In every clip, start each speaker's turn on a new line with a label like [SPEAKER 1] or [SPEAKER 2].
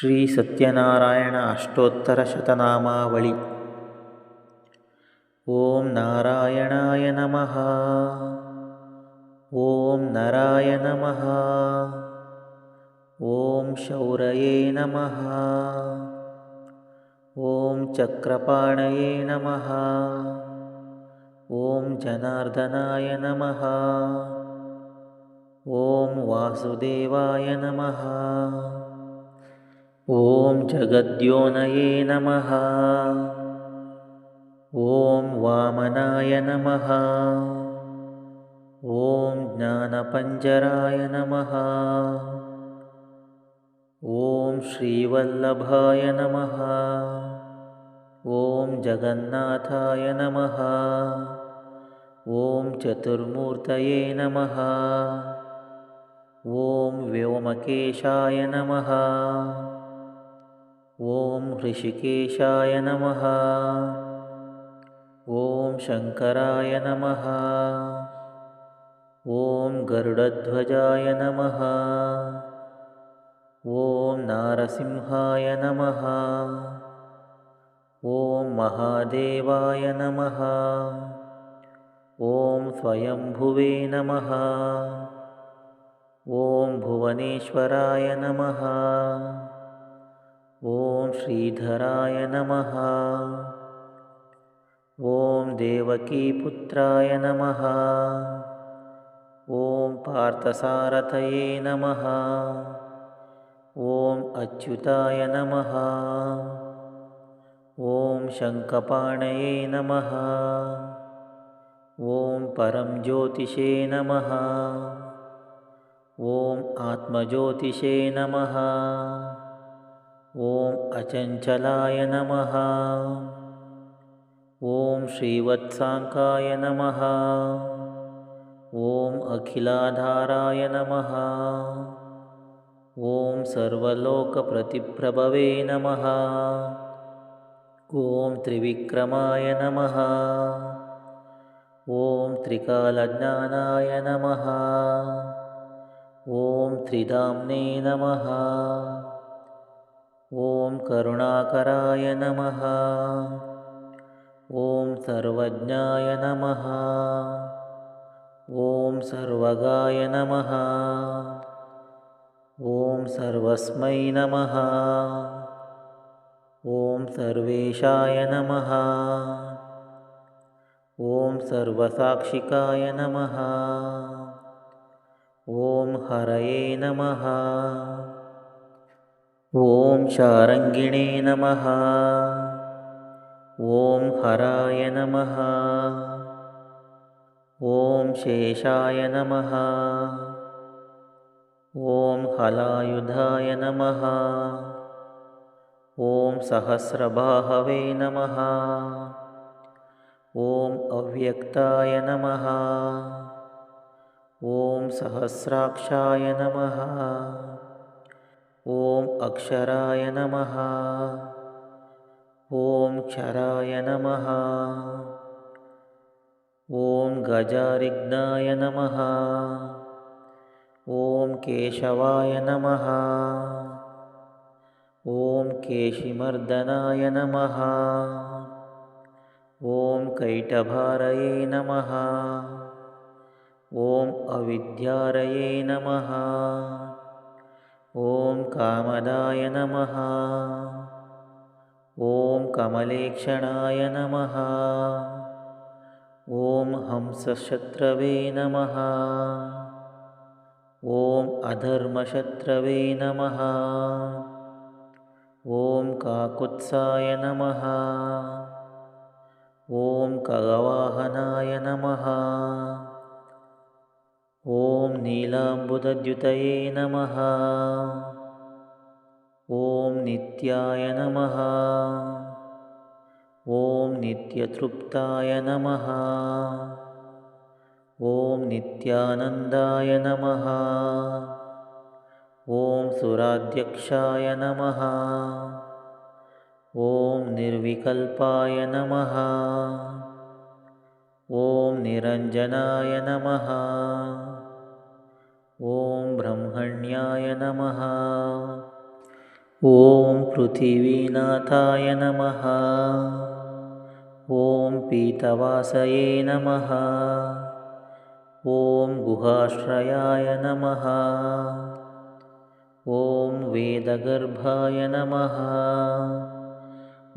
[SPEAKER 1] श्रीसत्यनारायण अष्टोत्तरशतनामावळि। ॐ नारायणाय नमः। ॐ नराय नमः। ॐ शौरये नमः। ॐ चक्रपाणये नमः। ॐ जनार्दनाय नमः। ॐ वासुदेवाय नमः ॐ जगद्योनये नमः। ॐ वामनाय नमः। ॐ ज्ञानपञ्जराय नमः। ॐ श्रीवल्लभाय नमः। ॐ जगन्नाथाय नमः। ॐ चतुर्मूर्तये नमः। ॐ व्योमकेशाय नमः ॐ ऋषिकेशाय नमः। ॐ शङ्कराय नमः। ॐ गरुडध्वजाय नमः। ॐ नारसिंहाय नमः। ॐ महादेवाय नमः। ॐ स्वयंभुवे नमः। ॐ भुवनेश्वराय नमः ॐ श्रीधराय नमः। ॐ देवकीपुत्राय नमः। ॐ पार्थसारथये नमः। ॐ अच्युताय नमः। ॐ शङ्खपाणये नमः। ॐ परं ज्योतिषे नमः। ॐ आत्मज्योतिषे नमः ॐ अचञ्चलाय नमः। ॐ श्रीवत्साङ्काय नमः। ॐ अखिलाधाराय नमः। ॐ सर्वलोकप्रतिप्रभवे नमः। ॐ त्रिविक्रमाय नमः। ॐ त्रिकालज्ञानाय नमः। ॐ त्रिधाम्ने नमः ॐ करुणाकराय नमः। ॐ सर्वज्ञाय नमः। ॐ सर्वगाय नमः। ॐ सर्वस्मै नमः। ॐ सर्वेशाय नमः। ॐ सर्वसाक्षिकाय नमः। ॐ हरये नमः ॐ शारङ्गिणे नमः। ॐ हराय नमः। ॐ शेषाय नमः। ॐ हलायुधाय नमः। ॐ सहस्रबाहवे नमः। ॐ अव्यक्ताय नमः। ॐ सहस्राक्षाय नमः अक्षराय नमः। ॐ क्षराय नमः। ॐ गजारिग्नाय नमः। ॐ केशवाय नमः। ॐ केशिमर्दनाय नमः। ॐ कैटभारये नमः। ॐ अविद्यारये नमः ॐ कामदाय नमः। ॐ कमलेक्षणाय नमः। ॐ हंसशत्रवे नमः। ॐ अधर्मशत्रवे नमः। ॐ काकुत्साय नमः। ॐ कगवाहनाय नमः ॐ नीलाम्बुदद्युतये नमः। ॐ नित्याय नमः। ॐ नित्यतृप्ताय नमः। ॐ नित्यानन्दाय नमः। ॐ सुराध्यक्षाय नमः। ॐ निर्विकल्पाय नमः। ॐ निरञ्जनाय नमः ॐ ब्रह्मण्याय नमः। ॐ पृथिवीनाथाय नमः। ॐ पीतवासये नमः। ॐ गुहाश्रयाय नमः। ॐ वेदगर्भाय नमः।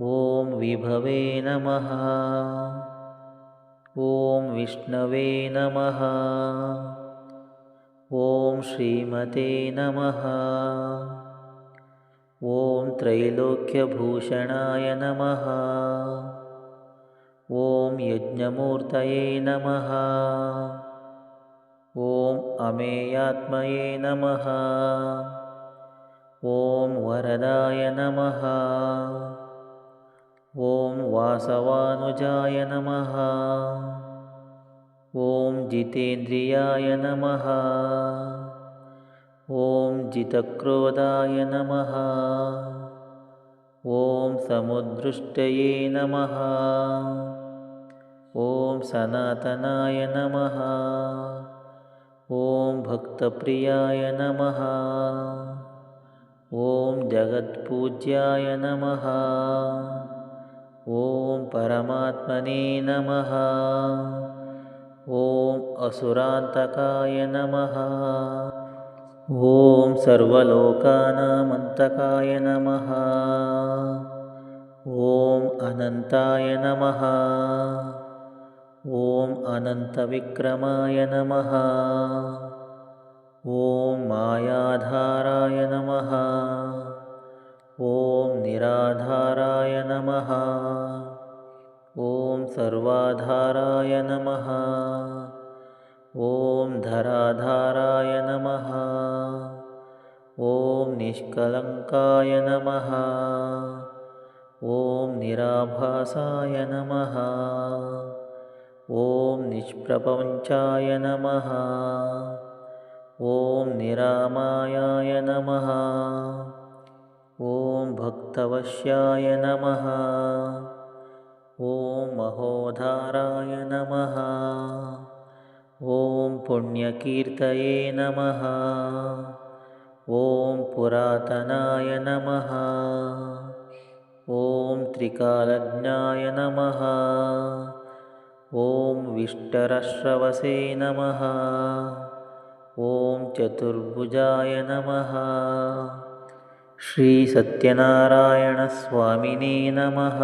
[SPEAKER 1] ॐ विभवे नमः। ॐ विष्णवे नमः ॐ श्रीमते नमः। ॐ त्रैलोक्यभूषणाय नमः। ॐ यज्ञमूर्तये नमः। ॐ अमेयात्मये नमः। ॐ वरदाय नमः। ॐ वासवानुजाय नमः जितेन्द्रियाय नमः। ॐ जितक्रोधाय नमः। ॐ समुद्दृष्टये नमः। ॐ सनातनाय नमः। ॐ भक्तप्रियाय नमः। ॐ जगत्पूज्याय नमः। ॐ परमात्मने नमः ॐ असुरान्तकाय नमः। ॐ सर्वलोकानामन्तकाय नमः। ॐ अनन्ताय नमः। ॐ अनन्तविक्रमाय नमः। ॐ मायाधाराय नमः। ॐ निराधाराय नमः। ॐ सर्वाधाराय नमः। ॐ धराधाराय नमः। ॐ निष्कलङ्काय नमः। ॐ निराभासाय नमः। ॐ निष्प्रपञ्चाय नमः। ॐ निरामायाय नमः। ॐ भक्तवश्याय नमः ॐ महोधाराय नमः। ॐ पुण्यकीर्तये नमः। ॐ पुरातनाय नमः। ॐ त्रिकालज्ञाय नमः। ॐ विष्टरश्रवसे नमः। ॐ चतुर्भुजाय नमः। श्रीसत्यनारायणस्वामिने नमः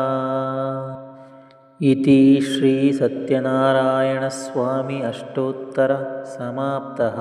[SPEAKER 1] इति श्रीसत्यनारायणस्वामि अष्टोत्तरसमाप्तः